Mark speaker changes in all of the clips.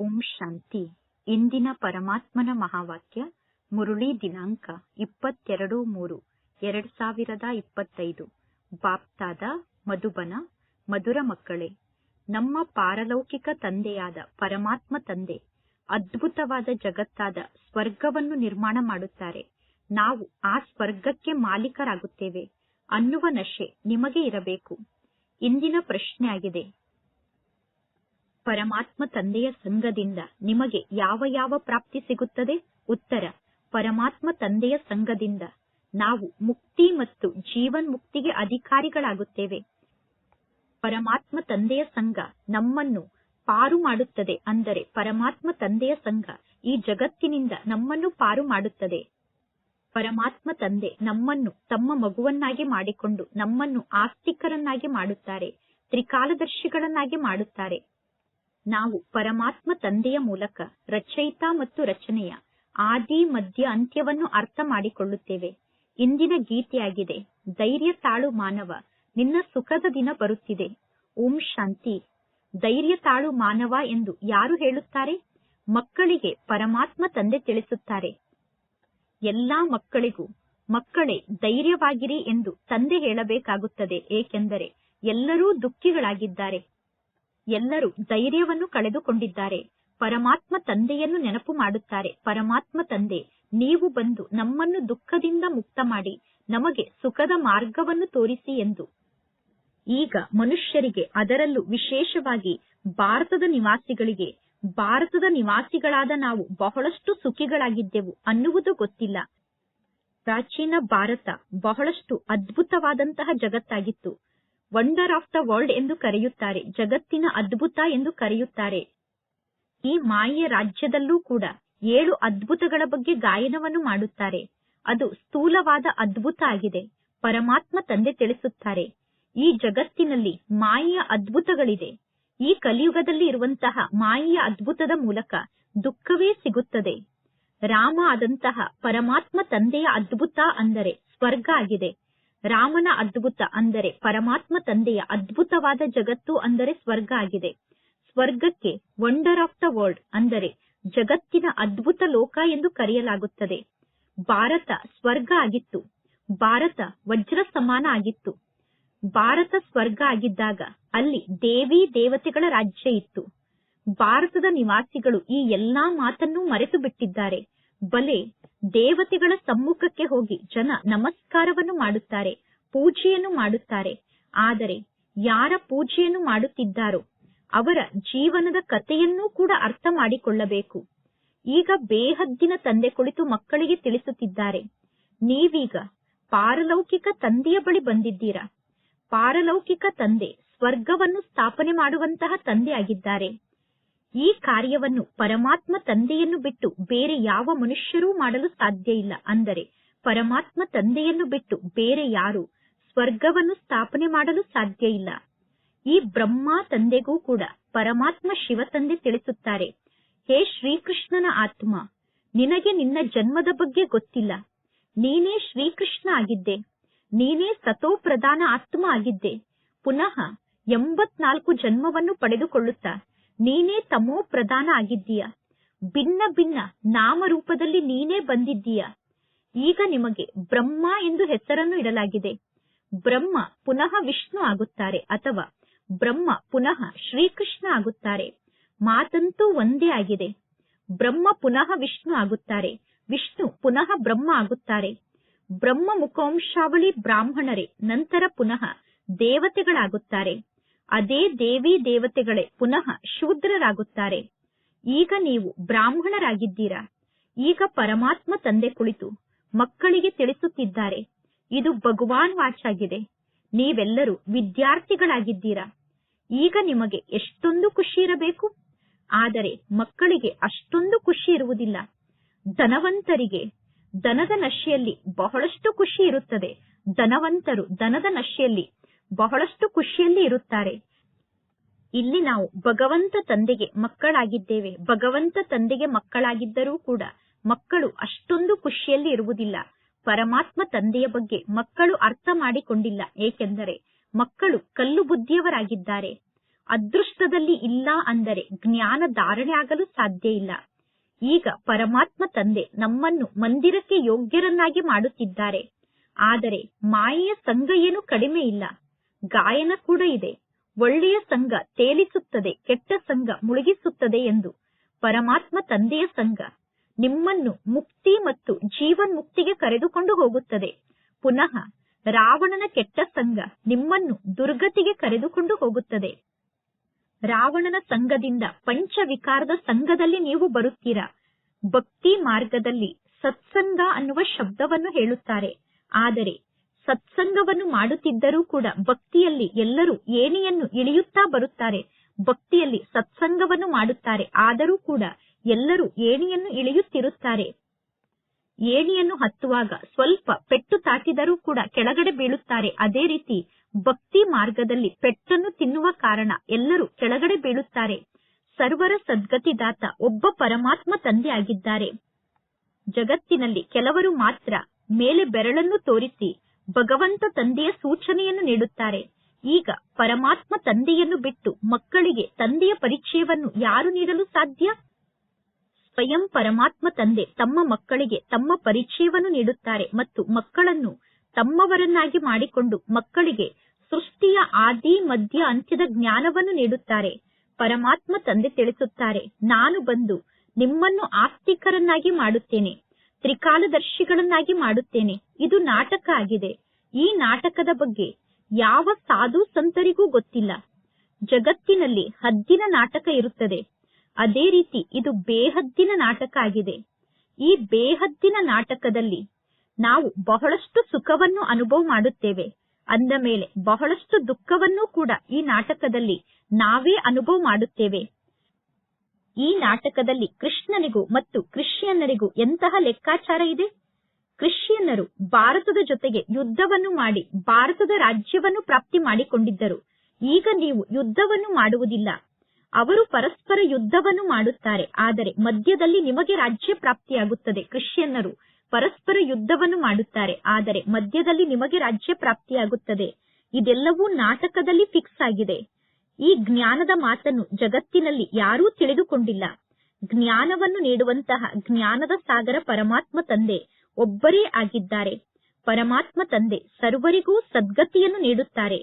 Speaker 1: ಓಂ ಶಾಂತಿ. ಇಂದಿನ ಪರಮಾತ್ಮನ ಮಹಾವಾಕ್ಯ, ಮುರುಳಿ ದಿನಾಂಕ ಇಪ್ಪತ್ತೆರಡು ಮೂರು, ಎರಡ್ ಸಾವಿರದ ಇಪ್ಪತ್ತೈದು. ಬಾಪ್ತಾದ ಮಧುಬನ, ಮಧುರ ಮಕ್ಕಳೇ, ನಮ್ಮ ಪಾರಲೌಕಿಕ ತಂದೆಯಾದ ಪರಮಾತ್ಮ ತಂದೆ, ಅದ್ಭುತವಾದ ಜಗತ್ತಾದ ಸ್ವರ್ಗವನ್ನು ನಿರ್ಮಾಣ ಮಾಡುತ್ತಾರೆ. ನಾವು ಆ ಸ್ವರ್ಗಕ್ಕೆ ಮಾಲೀಕರಾಗುತ್ತೇವೆ ಅನ್ನುವ ನಶೆ ನಿಮಗೆ ಇರಬೇಕು. ಇಂದಿನ ಪ್ರಶ್ನೆಯಾಗಿದೆ ಪರಮಾತ್ಮ ತಂದೆಯ ಸಂಘದಿಂದ ನಿಮಗೆ ಯಾವ ಯಾವ ಪ್ರಾಪ್ತಿ ಸಿಗುತ್ತದೆ? ಉತ್ತರ, ಪರಮಾತ್ಮ ತಂದೆಯ ಸಂಘದಿಂದ ನಾವು ಮುಕ್ತಿ ಮತ್ತು ಜೀವನ್ ಮುಕ್ತಿಗೆ ಅಧಿಕಾರಿಗಳಾಗುತ್ತೇವೆ. ಪರಮಾತ್ಮ ತಂದೆಯ ಸಂಘ ನಮ್ಮನ್ನು ಪಾರು ಮಾಡುತ್ತದೆ ಅಂದರೆ ಪರಮಾತ್ಮ ತಂದೆಯ ಸಂಘ ಈ ಜಗತ್ತಿನಿಂದ ನಮ್ಮನ್ನು ಪಾರು ಮಾಡುತ್ತದೆ. ಪರಮಾತ್ಮ ತಂದೆ ನಮ್ಮನ್ನು ತಮ್ಮ ಮಗುವನ್ನಾಗಿ ಮಾಡಿಕೊಂಡು ನಮ್ಮನ್ನು ಆಸ್ತಿಕರನ್ನಾಗಿ ಮಾಡುತ್ತಾರೆ, ತ್ರಿಕಾಲದರ್ಶಿಗಳನ್ನಾಗಿ ಮಾಡುತ್ತಾರೆ. ನಾವು ಪರಮಾತ್ಮ ತಂದೆಯ ಮೂಲಕ ರಚಯಿತ ಮತ್ತು ರಚನೆಯ ಆದಿ, ಮಧ್ಯ, ಅಂತ್ಯವನ್ನು ಅರ್ಥ ಮಾಡಿಕೊಳ್ಳುತ್ತೇವೆ. ಇಂದಿನ ಗೀತೆಯಾಗಿದೆ, ಧೈರ್ಯ ತಾಳು ಮಾನವ, ನಿನ್ನ ಸುಖದ ದಿನ ಬರುತ್ತಿದೆ. ಓಂ ಶಾಂತಿ. ಧೈರ್ಯ ತಾಳು ಮಾನವ ಎಂದು ಯಾರು ಹೇಳುತ್ತಾರೆ? ಮಕ್ಕಳಿಗೆ ಪರಮಾತ್ಮ ತಂದೆ ತಿಳಿಸುತ್ತಾರೆ. ಎಲ್ಲಾ ಮಕ್ಕಳಿಗೂ ಮಕ್ಕಳೇ ಧೈರ್ಯವಾಗಿರಿ ಎಂದು ತಂದೆ ಹೇಳಬೇಕಾಗುತ್ತದೆ, ಏಕೆಂದರೆ ಎಲ್ಲರೂ ದುಃಖಿಗಳಾಗಿದ್ದಾರೆ. ಎಲ್ಲರೂ ಧೈರ್ಯವನ್ನು ಕಳೆದುಕೊಂಡಿದ್ದಾರೆ. ಪರಮಾತ್ಮ ತಂದೆಯನ್ನು ನೆನಪು ಮಾಡುತ್ತಾರೆ. ಪರಮಾತ್ಮ ತಂದೆ, ನೀವು ಬಂದು ನಮ್ಮನ್ನು ದುಃಖದಿಂದ ಮುಕ್ತ ಮಾಡಿ ನಮಗೆ ಸುಖದ ಮಾರ್ಗವನ್ನು ತೋರಿಸಿ ಎಂದು. ಈಗ ಮನುಷ್ಯರಿಗೆ ಅದರಲ್ಲೂ ವಿಶೇಷವಾಗಿ ಭಾರತದ ನಿವಾಸಿಗಳಿಗೆ, ಭಾರತದ ನಿವಾಸಿಗಳಾದ ನಾವು ಬಹಳಷ್ಟು ಸುಖಿಗಳಾಗಿದ್ದೆವು ಅನ್ನುವುದು ಗೊತ್ತಿಲ್ಲ. ಪ್ರಾಚೀನ ಭಾರತ ಬಹಳಷ್ಟು ಅದ್ಭುತವಾದಂತಹ ಜಗತ್ತಾಗಿತ್ತು. ವಂಡರ್ ಆಫ್ ದ ವರ್ಲ್ಡ್ ಎಂದು ಕರೆಯುತ್ತಾರೆ, ಜಗತ್ತಿನ ಅದ್ಭುತ ಎಂದು ಕರೆಯುತ್ತಾರೆ. ಈ ಮಾಯೆಯ ರಾಜ್ಯದಲ್ಲೂ ಕೂಡ ಏಳು ಅದ್ಭುತಗಳ ಬಗ್ಗೆ ಗಾಯನವನ್ನು ಮಾಡುತ್ತಾರೆ. ಅದು ಸ್ಥೂಲವಾದ ಅದ್ಭುತ ಆಗಿದೆ, ಪರಮಾತ್ಮ ತಂದೆ ತಿಳಿಸುತ್ತಾರೆ. ಈ ಜಗತ್ತಿನಲ್ಲಿ ಮಾಯೆಯ ಅದ್ಭುತಗಳಿದೆ. ಈ ಕಲಿಯುಗದಲ್ಲಿ ಇರುವಂತಹ ಮಾಯೆಯ ಅದ್ಭುತದ ಮೂಲಕ ದುಃಖವೇ ಸಿಗುತ್ತದೆ. ರಾಮ ಆದಂತಹ ಪರಮಾತ್ಮ ತಂದೆಯ ಅದ್ಭುತ ಅಂದರೆ ಸ್ವರ್ಗ ಆಗಿದೆ. ರಾಮನ ಅದ್ಭುತ ಅಂದರೆ ಪರಮಾತ್ಮ ತಂದೆಯ ಅದ್ಭುತವಾದ ಜಗತ್ತು ಅಂದರೆ ಸ್ವರ್ಗ ಆಗಿದೆ. ಸ್ವರ್ಗಕ್ಕೆ ವಂಡರ್ ಆಫ್ ದ ವರ್ಲ್ಡ್ ಅಂದರೆ ಜಗತ್ತಿನ ಅದ್ಭುತ ಲೋಕ ಎಂದು ಕರೆಯಲಾಗುತ್ತದೆ. ಭಾರತ ಸ್ವರ್ಗ ಆಗಿತ್ತು. ಭಾರತ ವಜ್ರ ಸಮಾನ ಆಗಿತ್ತು. ಭಾರತ ಸ್ವರ್ಗ ಆಗಿದ್ದಾಗ ಅಲ್ಲಿ ದೇವಿ ದೇವತೆಗಳ ರಾಜ್ಯ ಇತ್ತು. ಭಾರತದ ನಿವಾಸಿಗಳು ಈ ಎಲ್ಲಾ ಮಾತನ್ನು ಮರೆತು ಬಿಟ್ಟಿದ್ದಾರೆ ಬಲೆ ದೇವತೆಗಳ ಸಮ್ಮುಖಕ್ಕೆ ಹೋಗಿ ಜನ ನಮಸ್ಕಾರವನ್ನು ಮಾಡುತ್ತಾರೆ, ಪೂಜೆಯನ್ನು ಮಾಡುತ್ತಾರೆ. ಆದರೆ ಯಾರ ಪೂಜೆಯನ್ನು ಮಾಡುತ್ತಿದ್ದಾರೋ ಅವರ ಜೀವನದ ಕಥೆಯನ್ನೂ ಕೂಡ ಅರ್ಥ ಮಾಡಿಕೊಳ್ಳಬೇಕು. ಈಗ ಬೇಹದ್ದಿನ ತಂದೆ ಕುಳಿತು ಮಕ್ಕಳಿಗೆ ತಿಳಿಸುತ್ತಿದ್ದಾರೆ. ನೀವೀಗ ಪಾರಲೌಕಿಕ ತಂದೆಯ ಬಳಿ ಬಂದಿದ್ದೀರಾ? ಪಾರಲೌಕಿಕ ತಂದೆ ಸ್ವರ್ಗವನ್ನು ಸ್ಥಾಪನೆ ಮಾಡುವಂತಹ ತಂದೆ ಆಗಿದ್ದಾರೆ. ಈ ಕಾರ್ಯವನ್ನು ಪರಮಾತ್ಮ ತಂದೆಯನ್ನು ಬಿಟ್ಟು ಬೇರೆ ಯಾವ ಮನುಷ್ಯರೂ ಮಾಡಲು ಸಾಧ್ಯ ಇಲ್ಲ. ಅಂದರೆ ಪರಮಾತ್ಮ ತಂದೆಯನ್ನು ಬಿಟ್ಟು ಬೇರೆ ಯಾರು ಸ್ವರ್ಗವನ್ನು ಸ್ಥಾಪನೆ ಮಾಡಲು ಸಾಧ್ಯ ಇಲ್ಲ. ಈ ಬ್ರಹ್ಮ ತಂದೆಗೂ ಕೂಡ ಪರಮಾತ್ಮ ಶಿವ ತಂದೆ ತಿಳಿಸುತ್ತಾರೆ, ಹೇ ಶ್ರೀಕೃಷ್ಣನ ಆತ್ಮ, ನಿನಗೆ ನಿನ್ನ ಜನ್ಮದ ಬಗ್ಗೆ ಗೊತ್ತಿಲ್ಲ. ನೀನೇ ಶ್ರೀಕೃಷ್ಣ ಆಗಿದ್ದೆ. ನೀನೇ ಸತೋ ಪ್ರಧಾನ ಆತ್ಮ ಆಗಿದ್ದೆ. ಪುನಃ ಎಂಬತ್ನಾಲ್ಕು ಜನ್ಮವನ್ನು ಪಡೆದುಕೊಳ್ಳುತ್ತಾ ನೀನೇ ತಮೋ ಪ್ರಧಾನ ಆಗಿದ್ದೀಯ. ಭಿನ್ನ ಭಿನ್ನ ನಾಮರೂಪದಲ್ಲಿ ನೀನೇ ಬಂದಿದ್ದೀಯ. ಈಗ ನಿಮಗೆ ಬ್ರಹ್ಮ ಎಂದು ಹೆಸರನ್ನು ಇಡಲಾಗಿದೆ. ಬ್ರಹ್ಮ ಪುನಃ ವಿಷ್ಣು ಆಗುತ್ತಾರೆ ಅಥವಾ ಬ್ರಹ್ಮ ಪುನಃ ಶ್ರೀಕೃಷ್ಣ ಆಗುತ್ತಾರೆ. ಮಾತಂತೂ ಒಂದೇ ಆಗಿದೆ. ಬ್ರಹ್ಮ ಪುನಃ ವಿಷ್ಣು ಆಗುತ್ತಾರೆ. ವಿಷ್ಣು ಪುನಃ ಬ್ರಹ್ಮ ಆಗುತ್ತಾರೆ. ಬ್ರಹ್ಮ ಮುಖವಂಶಾವಳಿ ಬ್ರಾಹ್ಮಣರೇ, ನಂತರ ಪುನಃ ದೇವತೆಗಳಾಗುತ್ತಾರೆ. ಅದೇ ದೇವಿ ದೇವತೆಗಳೇ ಪುನಃ ಶೂದ್ರರಾಗುತ್ತಾರೆ. ಈಗ ನೀವು ಬ್ರಾಹ್ಮಣರಾಗಿದ್ದೀರಾ? ಈಗ ಪರಮಾತ್ಮ ತಂದೆ ಕುಳಿತು ಮಕ್ಕಳಿಗೆ ತಿಳಿಸುತ್ತಿದ್ದಾರೆ. ಇದು ಭಗವಾನ್ ವಾಚಾಗಿದೆ. ನೀವೆಲ್ಲರೂ ವಿದ್ಯಾರ್ಥಿಗಳಾಗಿದ್ದೀರಾ? ಈಗ ನಿಮಗೆ ಎಷ್ಟೊಂದು ಖುಷಿ ಇರಬೇಕು? ಆದರೆ ಮಕ್ಕಳಿಗೆ ಅಷ್ಟೊಂದು ಖುಷಿ ಇರುವುದಿಲ್ಲ. ಧನವಂತರಿಗೆ ದನದ ನಶೆಯಲ್ಲಿ ಬಹಳಷ್ಟು ಖುಷಿ ಇರುತ್ತದೆ. ಧನವಂತರು ದನದ ನಶೆಯಲ್ಲಿ ಬಹಳಷ್ಟು ಖುಷಿಯಲ್ಲಿ ಇರುತ್ತಾರೆ. ಇಲ್ಲಿ ನಾವು ಭಗವಂತ ತಂದೆಗೆ ಮಕ್ಕಳಾಗಿದ್ದೇವೆ. ಭಗವಂತ ತಂದೆಗೆ ಮಕ್ಕಳಾಗಿದ್ದರೂ ಕೂಡ ಮಕ್ಕಳು ಅಷ್ಟೊಂದು ಖುಷಿಯಲ್ಲಿ ಇರುವುದಿಲ್ಲ. ಪರಮಾತ್ಮ ತಂದೆಯ ಬಗ್ಗೆ ಮಕ್ಕಳು ಅರ್ಥ ಮಾಡಿಕೊಂಡಿಲ್ಲ. ಏಕೆಂದರೆ ಮಕ್ಕಳು ಕಲ್ಲು ಬುದ್ಧಿಯವರಾಗಿದ್ದಾರೆ. ಅದೃಷ್ಟದಲ್ಲಿ ಇಲ್ಲ ಅಂದರೆ ಜ್ಞಾನ ಧಾರಣೆ ಆಗಲು ಸಾಧ್ಯ ಇಲ್ಲ. ಈಗ ಪರಮಾತ್ಮ ತಂದೆ ನಮ್ಮನ್ನು ಮಂದಿರಕ್ಕೆ ಯೋಗ್ಯರನ್ನಾಗಿ ಮಾಡುತ್ತಿದ್ದಾರೆ. ಆದರೆ ಮಾಯೆಯ ಸಂಘ ಏನು ಕಡಿಮೆ ಇಲ್ಲ. ಗಾಯನ ಕೂಡ ಇದೆ. ಒಳ್ಳೆಯ ಸಂಘ ತೇಲಿಸುತ್ತದೆ, ಕೆಟ್ಟ ಸಂಘ ಮುಳುಗಿಸುತ್ತದೆ ಎಂದು. ಪರಮಾತ್ಮ ತಂದೆಯ ಸಂಘ ನಿಮ್ಮನ್ನು ಮುಕ್ತಿ ಮತ್ತು ಜೀವನ್ ಮುಕ್ತಿಗೆ ಕರೆದುಕೊಂಡು ಹೋಗುತ್ತದೆ. ಪುನಃ ರಾವಣನ ಕೆಟ್ಟ ಸಂಘ ನಿಮ್ಮನ್ನು ದುರ್ಗತಿಗೆ ಕರೆದುಕೊಂಡು ಹೋಗುತ್ತದೆ. ರಾವಣನ ಸಂಘದಿಂದ ಪಂಚವಿಕಾರದ ಸಂಘದಲ್ಲಿ ನೀವು ಬರುತ್ತೀರಾ? ಭಕ್ತಿ ಮಾರ್ಗದಲ್ಲಿ ಸತ್ಸಂಗ ಅನ್ನುವ ಶಬ್ದವನ್ನು ಹೇಳುತ್ತಾರೆ. ಆದರೆ ಸತ್ಸಂಗವನ್ನು ಮಾಡುತ್ತಿದ್ದರೂ ಕೂಡ ಭಕ್ತಿಯಲ್ಲಿ ಎಲ್ಲರೂ ಏಣಿಯನ್ನು ಇಳಿಯುತ್ತಾ ಬರುತ್ತಾರೆ. ಭಕ್ತಿಯಲ್ಲಿ ಸತ್ಸಂಗವನ್ನು ಮಾಡುತ್ತಾರೆ. ಆದರೂ ಕೂಡ ಎಲ್ಲರೂ ಏಣಿಯನ್ನು ಇಳಿಯುತ್ತಿರುತ್ತಾರೆ. ಏಣಿಯನ್ನು ಹತ್ತುವಾಗ ಸ್ವಲ್ಪ ಪೆಟ್ಟು ತಾಕಿದರೂ ಕೂಡ ಕೆಳಗಡೆ ಬೀಳುತ್ತಾರೆ. ಅದೇ ರೀತಿ ಭಕ್ತಿ ಮಾರ್ಗದಲ್ಲಿ ಪೆಟ್ಟನ್ನು ತಿನ್ನುವ ಕಾರಣ ಎಲ್ಲರೂ ಕೆಳಗಡೆ ಬೀಳುತ್ತಾರೆ. ಸರ್ವರ ಸದ್ಗತಿದಾತ ಒಬ್ಬ ಪರಮಾತ್ಮ ತಂದೆ ಆಗಿದ್ದಾರೆ ಜಗತ್ತಿನಲ್ಲಿ ಕೆಲವರು ಮಾತ್ರ ಮೇಲೆ ಬೆರಳನ್ನು ತೋರಿಸಿ ಭಗವಂತ ತಂದೆಯ ಸೂಚನೆಯನ್ನು ನೀಡುತ್ತಾರೆ. ಈಗ ಪರಮಾತ್ಮ ತಂದೆಯನ್ನು ಬಿಟ್ಟು ಮಕ್ಕಳಿಗೆ ತಂದೆಯ ಪರಿಚಯವನ್ನು ಯಾರು ನೀಡಲು ಸಾಧ್ಯ? ಸ್ವಯಂ ಪರಮಾತ್ಮ ತಂದೆ ತಮ್ಮ ಮಕ್ಕಳಿಗೆ ತಮ್ಮ ಪರಿಚಯವನ್ನು ನೀಡುತ್ತಾರೆ ಮತ್ತು ಮಕ್ಕಳನ್ನು ತಮ್ಮವರನ್ನಾಗಿ ಮಾಡಿಕೊಂಡು ಮಕ್ಕಳಿಗೆ ಸೃಷ್ಟಿಯ ಆದಿ, ಮಧ್ಯ, ಅಂತ್ಯದ ಜ್ಞಾನವನ್ನು ನೀಡುತ್ತಾರೆ. ಪರಮಾತ್ಮ ತಂದೆ ತಿಳಿಸುತ್ತಾರೆ, ನಾನು ಬಂದು ನಿಮ್ಮನ್ನು ಆಸ್ತಿಕರನ್ನಾಗಿ ಮಾಡುತ್ತೇನೆ. ತ್ರಿಕಾಲದರ್ಶಿಗಳನ್ನಾಗಿ ಮಾಡುತ್ತೇನೆ. ಇದು ನಾಟಕ ಆಗಿದೆ. ಈ ನಾಟಕದ ಬಗ್ಗೆ ಯಾವ ಸಾಧು ಸಂತರಿಗೂ ಗೊತ್ತಿಲ್ಲ. ಜಗತ್ತಿನಲ್ಲಿ ಹದ್ದಿನ ನಾಟಕ ಇರುತ್ತದೆ. ಅದೇ ರೀತಿ ಇದು ಬೇಹದ್ದಿನ ನಾಟಕ ಆಗಿದೆ. ಈ ಬೇಹದ್ದಿನ ನಾಟಕದಲ್ಲಿ ನಾವು ಬಹಳಷ್ಟು ಸುಖವನ್ನು ಅನುಭವ ಮಾಡುತ್ತೇವೆ. ಅಂದ ಮೇಲೆ ಬಹಳಷ್ಟು ದುಃಖವನ್ನೂ ಕೂಡ ಈ ನಾಟಕದಲ್ಲಿ ನಾವೇ ಅನುಭವ ಮಾಡುತ್ತೇವೆ. ಈ ನಾಟಕದಲ್ಲಿ ಕೃಷ್ಣನಿಗೂ ಮತ್ತು ಕ್ರಿಶ್ಚಿಯನ್ನರಿಗೂ ಎಂತಹ ಲೆಕ್ಕಾಚಾರ ಇದೆ? ಕ್ರಿಶ್ಚಿಯನ್ನರು ಭಾರತದ ಜೊತೆಗೆ ಯುದ್ಧವನ್ನು ಮಾಡಿ ಭಾರತದ ರಾಜ್ಯವನ್ನು ಪ್ರಾಪ್ತಿ ಮಾಡಿಕೊಂಡಿದ್ದರು. ಈಗ ನೀವು ಯುದ್ಧವನ್ನು ಮಾಡುವುದಿಲ್ಲ. ಅವರು ಪರಸ್ಪರ ಯುದ್ಧವನ್ನು ಮಾಡುತ್ತಾರೆ. ಆದರೆ ಮಧ್ಯದಲ್ಲಿ ನಿಮಗೆ ರಾಜ್ಯ ಪ್ರಾಪ್ತಿಯಾಗುತ್ತದೆ. ಕ್ರಿಶ್ಚಿಯನ್ನರು ಪರಸ್ಪರ ಯುದ್ಧವನ್ನು ಮಾಡುತ್ತಾರೆ. ಆದರೆ ಮಧ್ಯದಲ್ಲಿ ನಿಮಗೆ ರಾಜ್ಯ ಪ್ರಾಪ್ತಿಯಾಗುತ್ತದೆ. ಇದೆಲ್ಲವೂ ನಾಟಕದಲ್ಲಿ ಫಿಕ್ಸ್ ಆಗಿದೆ. ಈ ಜ್ಞಾನದ ಮಾತನ್ನು ಜಗತ್ತಿನಲ್ಲಿ ಯಾರೂ ತಿಳಿದುಕೊಂಡಿಲ್ಲ. ಜ್ಞಾನವನ್ನು ನೀಡುವಂತಹ ಜ್ಞಾನದ ಸಾಗರ ಪರಮಾತ್ಮ ತಂದೆ ಒಬ್ಬರೇ ಆಗಿದ್ದಾರೆ. ಪರಮಾತ್ಮ ತಂದೆ ಸರ್ವರಿಗೂ ಸದ್ಗತಿಯನ್ನು ನೀಡುತ್ತಾರೆ.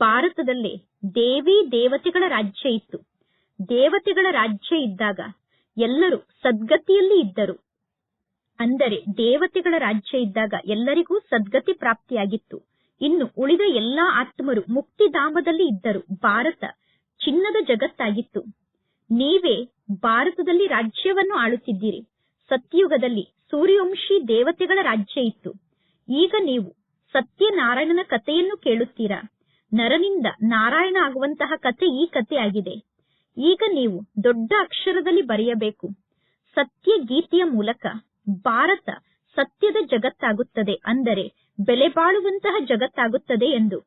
Speaker 1: ಭಾರತದಲ್ಲಿ ದೇವಿ ದೇವತೆಗಳ ರಾಜ್ಯ ಇತ್ತು. ದೇವತೆಗಳ ರಾಜ್ಯ ಇದ್ದಾಗ ಎಲ್ಲರೂ ಸದ್ಗತಿಯಲ್ಲಿ ಇದ್ದರು. ಅಂದರೆ ದೇವತೆಗಳ ರಾಜ್ಯ ಇದ್ದಾಗ ಎಲ್ಲರಿಗೂ ಸದ್ಗತಿ ಪ್ರಾಪ್ತಿಯಾಗಿತ್ತು. ಇನ್ನು ಉಳಿದ ಎಲ್ಲಾ ಆತ್ಮರು ಮುಕ್ತಿಧಾಮದಲ್ಲಿ ಇದ್ದರು. ಭಾರತ ಚಿನ್ನದ ಜಗತ್ತಾಗಿತ್ತು. ನೀವೇ ಭಾರತದಲ್ಲಿ ರಾಜ್ಯವನ್ನು ಆಳುತ್ತಿದ್ದೀರಿ. ಸತ್ಯುಗದಲ್ಲಿ ಸೂರ್ಯವಂಶಿ ದೇವತೆಗಳ ರಾಜ್ಯ ಇತ್ತು. ಈಗ ನೀವು ಸತ್ಯನಾರಾಯಣನ ಕಥೆಯನ್ನು ಕೇಳುತ್ತೀರಾ? ನರನಿಂದ ನಾರಾಯಣ ಆಗುವಂತಹ ಕಥೆ ಈ ಕಥೆಯಾಗಿದೆ ಈಗ ನೀವು ದೊಡ್ಡ ಅಕ್ಷರದಲ್ಲಿ ಬರೆಯಬೇಕು. ಸತ್ಯ ಗೀತೆಯ ಮೂಲಕ ಭಾರತ ಸತ್ಯದ ಜಗತ್ತಾಗುತ್ತದೆ. ಅಂದರೆ ಬೆಲೆ ಬಾಳುವಂತಹ ಜಗತ್ತಾಗುತ್ತದೆ ಎಂದು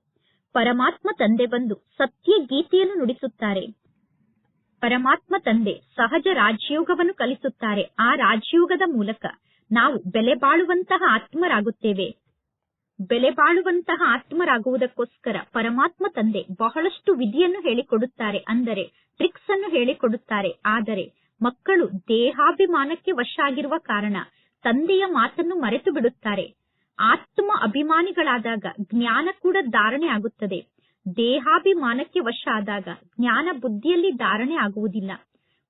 Speaker 1: ಪರಮಾತ್ಮ ತಂದೆ ಬಂದು ಸತ್ಯ ಗೀತೆಯನ್ನು ನುಡಿಸುತ್ತಾರೆ. ಪರಮಾತ್ಮ ತಂದೆ ಸಹಜ ರಾಜಯೋಗವನ್ನು ಕಲಿಸುತ್ತಾರೆ. ಆ ರಾಜಯೋಗದ ಮೂಲಕ ನಾವು ಬೆಲೆ ಬಾಳುವಂತಹ ಆತ್ಮರಾಗುತ್ತೇವೆ. ಬೆಲೆ ಬಾಳುವಂತಹ ಆತ್ಮರಾಗುವುದಕ್ಕೋಸ್ಕರ ಪರಮಾತ್ಮ ತಂದೆ ಬಹಳಷ್ಟು ವಿಧಿಯನ್ನು ಹೇಳಿಕೊಡುತ್ತಾರೆ. ಅಂದರೆ ಟ್ರಿಕ್ಸ್ ಅನ್ನು ಹೇಳಿಕೊಡುತ್ತಾರೆ. ಆದರೆ ಮಕ್ಕಳು ದೇಹಾಭಿಮಾನಕ್ಕೆ ವಶ ಆಗಿರುವ ಕಾರಣ ತಂದೆಯ ಮಾತನ್ನು ಮರೆತು ಬಿಡುತ್ತಾರೆ ಆತ್ಮ ಅಭಿಮಾನಿಗಳಾದಾಗ ಜ್ಞಾನ ಕೂಡ ಧಾರಣೆ ಆಗುತ್ತದೆ. ದೇಹಾಭಿಮಾನಕ್ಕೆ ವಶ ಆದಾಗ ಜ್ಞಾನ ಬುದ್ಧಿಯಲ್ಲಿ ಧಾರಣೆ ಆಗುವುದಿಲ್ಲ.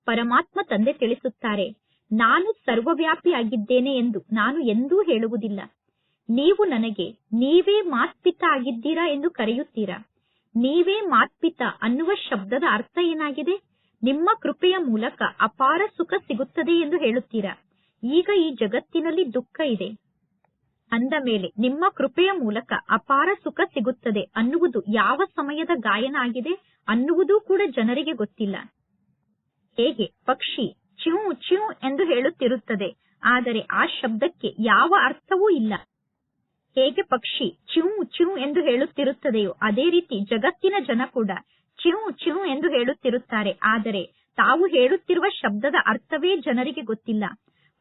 Speaker 1: ಪರಮಾತ್ಮ ತಂದೆ ತಿಳಿಸುತ್ತಾರೆ, ನಾನು ಸರ್ವವ್ಯಾಪಿಯಾಗಿದ್ದೇನೆ ಎಂದು ನಾನು ಎಂದೂ ಹೇಳುವುದಿಲ್ಲ. ನೀವು ನನಗೆ, ನೀವೇ ಮಾತ್ಪಿತ ಆಗಿದ್ದೀರಾ ಎಂದು ಕರೆಯುತ್ತೀರಾ? ನೀವೇ ಮಾತ್ಪಿತ ಅನ್ನುವ ಶಬ್ದದ ಅರ್ಥ ಏನಾಗಿದೆ? ನಿಮ್ಮ ಕೃಪೆಯ ಮೂಲಕ ಅಪಾರ ಸುಖ ಸಿಗುತ್ತದೆ ಎಂದು ಹೇಳುತ್ತೀರಾ? ಈಗ ಈ ಜಗತ್ತಿನಲ್ಲಿ ದುಃಖ ಇದೆ. ಅಂದ ಮೇಲೆ, ನಿಮ್ಮ ಕೃಪೆಯ ಮೂಲಕ ಅಪಾರ ಸುಖ ಸಿಗುತ್ತದೆ ಅನ್ನುವುದು ಯಾವ ಸಮಯದ ಗಾಯನ ಆಗಿದೆ ಅನ್ನುವುದೂ ಕೂಡ ಜನರಿಗೆ ಗೊತ್ತಿಲ್ಲ. ಹೇಗೆ? ಪಕ್ಷಿ ಚಿಹು ಚಿಹು ಎಂದು ಹೇಳುತ್ತಿರುತ್ತದೆ, ಆದರೆ ಆ ಶಬ್ದಕ್ಕೆ ಯಾವ ಅರ್ಥವೂ ಇಲ್ಲ. ಹೇಗೆ ಪಕ್ಷಿ ಚಿಹು ಚಿಹು ಎಂದು ಹೇಳುತ್ತಿರುತ್ತದೆಯೋ ಅದೇ ರೀತಿ ಜಗತ್ತಿನ ಜನ ಕೂಡ ಚಿಂ ಚುಂ ಎಂದು ಹೇಳುತ್ತಿರುತ್ತಾರೆ, ಆದರೆ ತಾವು ಹೇಳುತ್ತಿರುವ ಶಬ್ದದ ಅರ್ಥವೇ ಜನರಿಗೆ ಗೊತ್ತಿಲ್ಲ.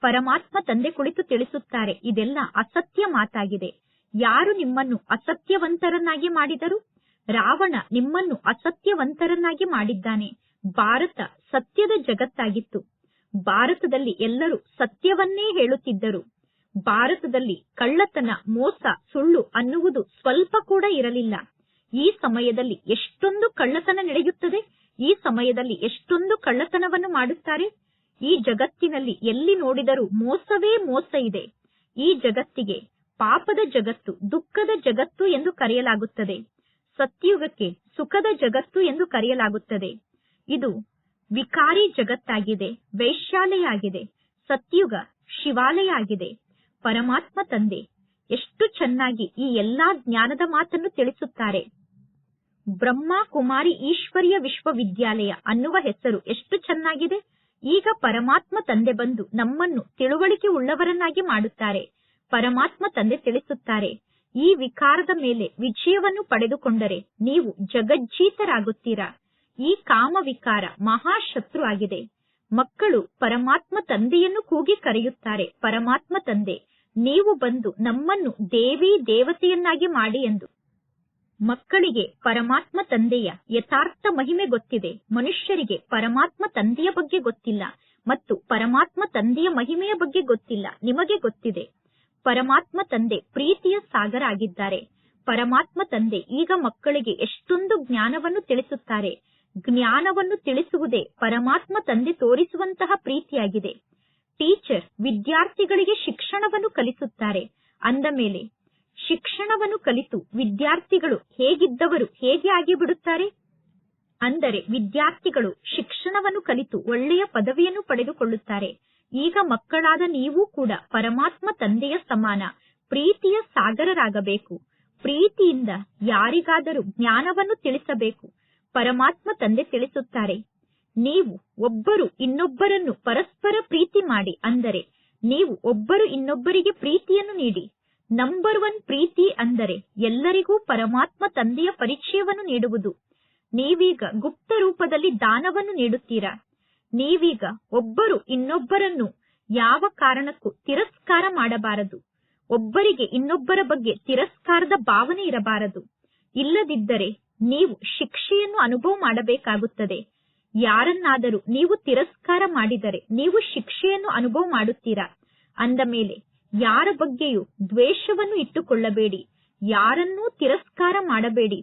Speaker 1: ಪರಮಾತ್ಮ ತಂದೆ ಕುಳಿತು ತಿಳಿಸುತ್ತಾರೆ. ಇದೆಲ್ಲ ಅಸತ್ಯ ಮಾತಾಗಿದೆ. ಯಾರು ನಿಮ್ಮನ್ನು ಅಸತ್ಯವಂತರನ್ನಾಗಿ ಮಾಡಿದರು? ರಾವಣ ನಿಮ್ಮನ್ನು ಅಸತ್ಯವಂತರನ್ನಾಗಿ ಮಾಡಿದ್ದಾನೆ. ಭಾರತ ಸತ್ಯದ ಜಗತ್ತಾಗಿತ್ತು. ಭಾರತದಲ್ಲಿ ಎಲ್ಲರೂ ಸತ್ಯವನ್ನೇ ಹೇಳುತ್ತಿದ್ದರು. ಭಾರತದಲ್ಲಿ ಕಳ್ಳತನ, ಮೋಸ, ಸುಳ್ಳು ಅನ್ನುವುದು ಸ್ವಲ್ಪ ಕೂಡ ಇರಲಿಲ್ಲ. ಈ ಸಮಯದಲ್ಲಿ ಎಷ್ಟೊಂದು ಕಳ್ಳತನ ನಡೆಯುತ್ತದೆ? ಈ ಸಮಯದಲ್ಲಿ ಎಷ್ಟೊಂದು ಕಳ್ಳತನವನ್ನು ಮಾಡುತ್ತಾರೆ? ಈ ಜಗತ್ತಿನಲ್ಲಿ ಎಲ್ಲಿ ನೋಡಿದರೂ ಮೋಸವೇ ಮೋಸ ಇದೆ. ಈ ಜಗತ್ತಿಗೆ ಪಾಪದ ಜಗತ್ತು, ದುಃಖದ ಜಗತ್ತು ಎಂದು ಕರೆಯಲಾಗುತ್ತದೆ. ಸತ್ಯುಗಕ್ಕೆ ಸುಖದ ಜಗತ್ತು ಎಂದು ಕರೆಯಲಾಗುತ್ತದೆ. ಇದು ವಿಕಾರಿ ಜಗತ್ತಾಗಿದೆ, ವೈಶ್ಯಾಲೆಯಾಗಿದೆ, ಸತ್ಯುಗ ಶಿವಾಲಯ ಆಗಿದೆ ಪರಮಾತ್ಮ ತಂದೆ. ಎಷ್ಟು ಚೆನ್ನಾಗಿ ಈ ಎಲ್ಲಾ ಜ್ಞಾನದ ಮಾತನ್ನು ತಿಳಿಸುತ್ತಾರೆ. ಬ್ರಹ್ಮ ಕುಮಾರಿ ಈಶ್ವರಿಯ ವಿಶ್ವವಿದ್ಯಾಲಯ ಅನ್ನುವ ಹೆಸರು ಎಷ್ಟು ಚೆನ್ನಾಗಿದೆ. ಈಗ ಪರಮಾತ್ಮ ತಂದೆ ಬಂದು ನಮ್ಮನ್ನು ತಿಳುವಳಿಕೆ ಉಳ್ಳವರನ್ನಾಗಿ ಮಾಡುತ್ತಾರೆ. ಪರಮಾತ್ಮ ತಂದೆ ತಿಳಿಸುತ್ತಾರೆ, ಈ ವಿಕಾರದ ಮೇಲೆ ವಿಜಯವನ್ನು ಪಡೆದುಕೊಂಡರೆ ನೀವು ಜಗಜ್ಜೀತರಾಗುತ್ತೀರಾ? ಈ ಕಾಮ ವಿಕಾರ ಮಹಾಶತ್ರು ಆಗಿದೆ. ಮಕ್ಕಳು ಪರಮಾತ್ಮ ತಂದೆಯನ್ನು ಕೂಗಿ ಕರೆಯುತ್ತಾರೆ, ಪರಮಾತ್ಮ ತಂದೆ, ನೀವು ಬಂದು ನಮ್ಮನ್ನು ದೇವಿ ದೇವತೆಯನ್ನಾಗಿ ಮಾಡಿ ಎಂದು. ಮಕ್ಕಳಿಗೆ ಪರಮಾತ್ಮ ತಂದೆಯ ಯಥಾರ್ಥ ಮಹಿಮೆ ಗೊತ್ತಿದೆ. ಮನುಷ್ಯರಿಗೆ ಪರಮಾತ್ಮ ತಂದೆಯ ಬಗ್ಗೆ ಗೊತ್ತಿಲ್ಲ ಮತ್ತು ಪರಮಾತ್ಮ ತಂದೆಯ ಮಹಿಮೆಯ ಬಗ್ಗೆ ಗೊತ್ತಿಲ್ಲ. ನಿಮಗೆ ಗೊತ್ತಿದೆ. ಪರಮಾತ್ಮ ತಂದೆ ಪ್ರೀತಿಯ ಸಾಗರ ಆಗಿದ್ದಾರೆ. ಪರಮಾತ್ಮ ತಂದೆ ಈಗ ಮಕ್ಕಳಿಗೆ ಎಷ್ಟೊಂದು ಜ್ಞಾನವನ್ನು ತಿಳಿಸುತ್ತಾರೆ. ಜ್ಞಾನವನ್ನು ತಿಳಿಸುವುದೇ ಪರಮಾತ್ಮ ತಂದೆ ತೋರಿಸುವಂತಹ ಪ್ರೀತಿಯಾಗಿದೆ. ಟೀಚರ್ ವಿದ್ಯಾರ್ಥಿಗಳಿಗೆ ಶಿಕ್ಷಣವನ್ನು ಕಲಿಸುತ್ತಾರೆ. ಅಂದ ಮೇಲೆ ಶಿಕ್ಷಣವನ್ನು ಕಲಿತು ವಿದ್ಯಾರ್ಥಿಗಳು ಹೇಗಿದ್ದವರು ಹೇಗೆ ಆಗಿಬಿಡುತ್ತಾರೆ? ಅಂದರೆ ವಿದ್ಯಾರ್ಥಿಗಳು ಶಿಕ್ಷಣವನ್ನು ಕಲಿತು ಒಳ್ಳೆಯ ಪದವಿಯನ್ನು ಪಡೆದುಕೊಳ್ಳುತ್ತಾರೆ. ಈಗ ಮಕ್ಕಳಾದ ನೀವು ಕೂಡ ಪರಮಾತ್ಮ ತಂದೆಯ ಸಮಾನ, ಪ್ರೀತಿಯ ಸಾಗರರಾಗಬೇಕು. ಪ್ರೀತಿಯಿಂದ ಯಾರಿಗಾದರೂ ಜ್ಞಾನವನ್ನು ತಿಳಿಸಬೇಕು. ಪರಮಾತ್ಮ ತಂದೆ ತಿಳಿಸುತ್ತಾರೆ, ನೀವು ಒಬ್ಬರು ಇನ್ನೊಬ್ಬರನ್ನು ಪರಸ್ಪರ ಪ್ರೀತಿ ಮಾಡಿ, ಅಂದರೆ ನೀವು ಒಬ್ಬರು ಇನ್ನೊಬ್ಬರಿಗೆ ಪ್ರೀತಿಯನ್ನು ನೀಡಿ ನಂಬರ್ ಒನ್ ಪ್ರೀತಿ ಅಂದರೆ ಎಲ್ಲರಿಗೂ ಪರಮಾತ್ಮ ತಂದೆಯ ಪರಿಚಯವನ್ನು ನೀಡುವುದು. ನೀವೀಗ ಗುಪ್ತ ರೂಪದಲ್ಲಿ ದಾನವನ್ನು ನೀಡುತ್ತೀರಾ? ನೀವೀಗ ಒಬ್ಬರು ಇನ್ನೊಬ್ಬರನ್ನು ಯಾವ ಕಾರಣಕ್ಕೂ ತಿರಸ್ಕಾರ ಮಾಡಬಾರದು. ಒಬ್ಬರಿಗೆ ಇನ್ನೊಬ್ಬರ ಬಗ್ಗೆ ತಿರಸ್ಕಾರದ ಭಾವನೆ ಇರಬಾರದು. ಇಲ್ಲದಿದ್ದರೆ ನೀವು ಶಿಕ್ಷೆಯನ್ನು ಅನುಭವ ಮಾಡಬೇಕಾಗುತ್ತದೆ. ಯಾರನ್ನಾದರೂ ನೀವು ತಿರಸ್ಕಾರ ಮಾಡಿದರೆ ನೀವು ಶಿಕ್ಷೆಯನ್ನು ಅನುಭವ ಮಾಡುತ್ತೀರಾ? ಅಂದ ಮೇಲೆ ಯಾರ ಬಗ್ಗೆಯೂ ದ್ವೇಷವನ್ನು ಇಟ್ಟುಕೊಳ್ಳಬೇಡಿ, ಯಾರನ್ನೂ ತಿರಸ್ಕಾರ ಮಾಡಬೇಡಿ.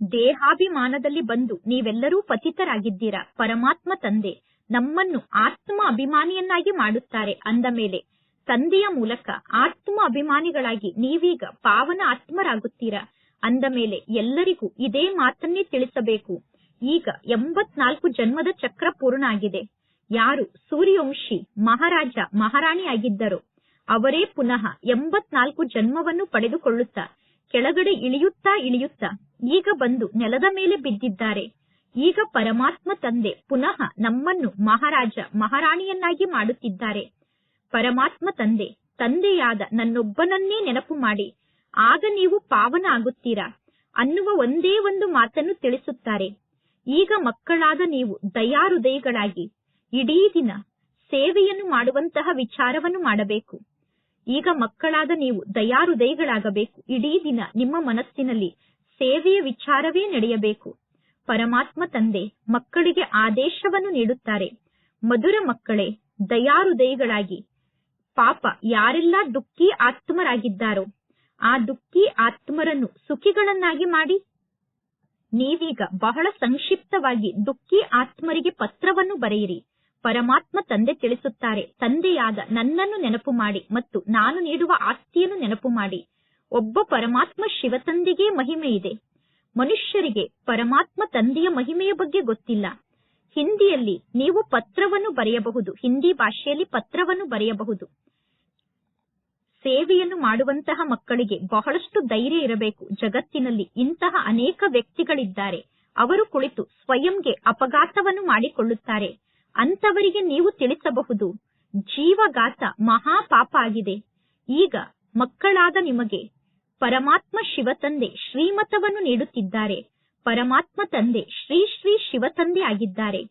Speaker 1: ದೇಹಾಭಿಮಾನದಲ್ಲಿ ಬಂದು ನೀವೆಲ್ಲರೂ ಪತಿತರಾಗಿದ್ದೀರಾ? ಪರಮಾತ್ಮ ತಂದೆ, ನಮ್ಮನ್ನು ಆತ್ಮ ಅಭಿಮಾನಿಯನ್ನಾಗಿ ಮಾಡುತ್ತಾರೆ ಅಂದ ಮೇಲೆ ತಂದೆಯ ಮೂಲಕ ಆತ್ಮ ಅಭಿಮಾನಿಗಳಾಗಿ ನೀವೀಗ ಪಾವನ ಆತ್ಮರಾಗುತ್ತೀರಾ? ಅಂದ ಮೇಲೆ ಎಲ್ಲರಿಗೂ ಇದೇ ಮಾತನ್ನೇ ತಿಳಿಸಬೇಕು. ಈಗ ಎಂಬತ್ನಾಲ್ಕು ಜನ್ಮದ ಚಕ್ರ ಪೂರ್ಣ ಆಗಿದೆ ಯಾರು ಸೂರ್ಯವಂಶಿ, ಮಹಾರಾಜ ಮಹಾರಾಣಿ ಆಗಿದ್ದರೋ ಅವರೇ ಪುನಃ ಎಂಬತ್ನಾಲ್ಕು ಜನ್ಮವನ್ನು ಪಡೆದುಕೊಳ್ಳುತ್ತಾ, ಕೆಳಗಡೆ ಇಳಿಯುತ್ತಾ ಇಳಿಯುತ್ತಾ, ಈಗ ಬಂದು ನೆಲದ ಮೇಲೆ ಬಿದ್ದಿದ್ದಾರೆ. ಈಗ ಪರಮಾತ್ಮ ತಂದೆ ಪುನಃ ನಮ್ಮನ್ನು ಮಹಾರಾಜ ಮಹಾರಾಣಿಯನ್ನಾಗಿ ಮಾಡುತ್ತಿದ್ದಾರೆ. ಪರಮಾತ್ಮ ತಂದೆ, ತಂದೆಯಾದ ನನ್ನೊಬ್ಬನನ್ನೇ ನೆನಪು ಮಾಡಿ. ಆಗ ನೀವು ಪಾವನ ಆಗುತ್ತೀರಾ ಅನ್ನುವ ಒಂದೇ ಒಂದು ಮಾತನ್ನು ತಿಳಿಸುತ್ತಾರೆ. ಈಗ ಮಕ್ಕಳಾದ ನೀವು ದಯಾಹೃದಯಗಳಾಗಿ, ಇಡೀ ದಿನ ಸೇವೆಯನ್ನು ಮಾಡುವಂತಹ ವಿಚಾರವನ್ನು ಮಾಡಬೇಕು. ಈಗ ಮಕ್ಕಳಾದ ನೀವು ದಯಾರುದಯಿಗಳಾಗಬೇಕು. ಇಡೀ ದಿನ ನಿಮ್ಮ ಮನಸ್ಸಿನಲ್ಲಿ ಸೇವೆಯ ವಿಚಾರವೇ ನಡೆಯಬೇಕು. ಪರಮಾತ್ಮ ತಂದೆ ಮಕ್ಕಳಿಗೆ ಆದೇಶವನ್ನು ನೀಡುತ್ತಾರೆ. ಮಧುರ ಮಕ್ಕಳೇ, ದಯಾರುದಯಿಗಳಾಗಿ. ಪಾಪ ಯಾರೆಲ್ಲ ದುಃಖಿ ಆತ್ಮರಾಗಿದ್ದಾರೋ, ಆ ದುಃಖಿ ಆತ್ಮರನ್ನು ಸುಖಿಗಳನ್ನಾಗಿ ಮಾಡಿ. ನೀವೀಗ ಬಹಳ ಸಂಕ್ಷಿಪ್ತವಾಗಿ ದುಃಖಿ ಆತ್ಮರಿಗೆ ಪತ್ರವನ್ನು ಬರೆಯಿರಿ. ಪರಮಾತ್ಮ ತಂದೆ ತಿಳಿಸುತ್ತಾರೆ. ತಂದೆಯಾದ ನನ್ನನ್ನು ನೆನಪು ಮಾಡಿ ಮತ್ತು ನಾನು ನೀಡುವ ಆಸ್ತಿಯನ್ನು ನೆನಪು ಮಾಡಿ. ಒಬ್ಬ ಪರಮಾತ್ಮ ಶಿವತಂದೆಗೆ ಮಹಿಮೆ ಇದೆ. ಮನುಷ್ಯರಿಗೆ ಪರಮಾತ್ಮ ತಂದೆಯ ಮಹಿಮೆಯ ಬಗ್ಗೆ ಗೊತ್ತಿಲ್ಲ. ಹಿಂದಿಯಲ್ಲಿ ನೀವು ಪತ್ರವನ್ನು ಬರೆಯಬಹುದು, ಹಿಂದಿ ಭಾಷೆಯಲ್ಲಿ ಪತ್ರವನ್ನು ಬರೆಯಬಹುದು. ಸೇವೆಯನ್ನು ಮಾಡುವಂತಹ ಮಕ್ಕಳಿಗೆ ಬಹಳಷ್ಟು ಧೈರ್ಯ ಇರಬೇಕು. ಜಗತ್ತಿನಲ್ಲಿ ಇಂತಹ ಅನೇಕ ವ್ಯಕ್ತಿಗಳಿದ್ದಾರೆ. ಅವರು ಕುಳಿತು ಸ್ವಯಂಗೆ ಅಪಘಾತವನ್ನು ಮಾಡಿಕೊಳ್ಳುತ್ತಾರೆ. ಅಂತವರಿಗೆ ನೀವು ತಿಳಿಸಬಹುದು. ಜೀವಘಾತ ಮಹಾಪಾಪ ಆಗಿದೆ ಈಗ ಮಕ್ಕಳಾದ ನಿಮಗೆ ಪರಮಾತ್ಮ ಶಿವತಂದೆ ಶ್ರೀಮತವನ್ನು ನೀಡುತ್ತಿದ್ದಾರೆ. ಪರಮಾತ್ಮ ತಂದೆ ಶ್ರೀ ಶ್ರೀ ಶಿವತಂದೆ ಆಗಿದ್ದಾರೆ.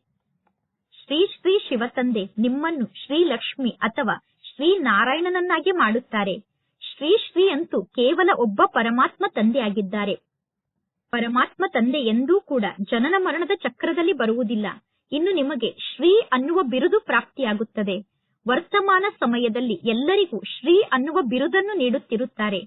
Speaker 1: ಶ್ರೀ ಶ್ರೀ ಶಿವತಂದೆ ನಿಮ್ಮನ್ನು ಶ್ರೀ ಲಕ್ಷ್ಮಿ ಅಥವಾ ಶ್ರೀ ನಾರಾಯಣನನ್ನಾಗಿ ಮಾಡುತ್ತಾರೆ. ಶ್ರೀ ಶ್ರೀ ಅಂತೂ ಕೇವಲ ಒಬ್ಬ ಪರಮಾತ್ಮ ತಂದೆ ಆಗಿದ್ದಾರೆ. ಪರಮಾತ್ಮ ತಂದೆ ಎಂದೂ ಕೂಡ ಜನನ ಮರಣದ ಚಕ್ರದಲ್ಲಿ ಬರುವುದಿಲ್ಲ. ಇನ್ನು ನಿಮಗೆ ಶ್ರೀ ಅನ್ನುವ ಬಿರುದು ಪ್ರಾಪ್ತಿಯಾಗುತ್ತದೆ. ವರ್ತಮಾನ ಸಮಯದಲ್ಲಿ ಎಲ್ಲರಿಗೂ ಶ್ರೀ ಅನ್ನುವ ಬಿರುದನ್ನು ನೀಡುತ್ತಿರುತ್ತಾರೆ.